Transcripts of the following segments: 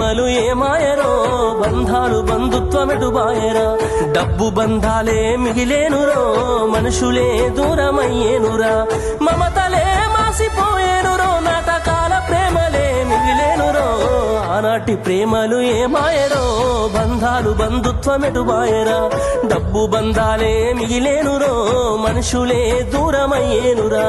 ప్రేమలు ఏమాయరో బంధాలు బంధుత్వమెటు బాయరా? డబ్బు బంధాలే మిగిలేనురో? మనుషులే దూరమయ్యేనురా? మమతలే మాసిపోయేనురో? నాటకాల ప్రేమలే మిగిలేనురో? ఆనాటి ప్రేమలు ఏమాయరో బంధాలు బంధుత్వమెటు బాయరా? డబ్బు బంధాలే మిగిలేనురో? మనుషులే దూరమయ్యేనురా?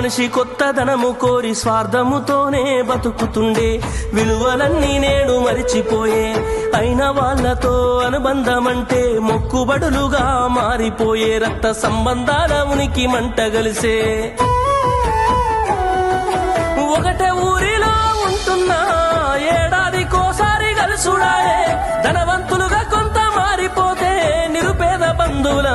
మనిషి మనిషి కొత్తదనము కోరి స్వార్థముతోనే బతుకుతుండే. విలువలన్నీ నేడు మరిచిపోయే. అయిన వాళ్ళతో అనుబంధమంటే మొక్కుబడులుగా మారిపోయే. రక్త సంబంధాల ఉనికి మంట కలిసే ఒకటే ఊరిలో ఉంటున్నా.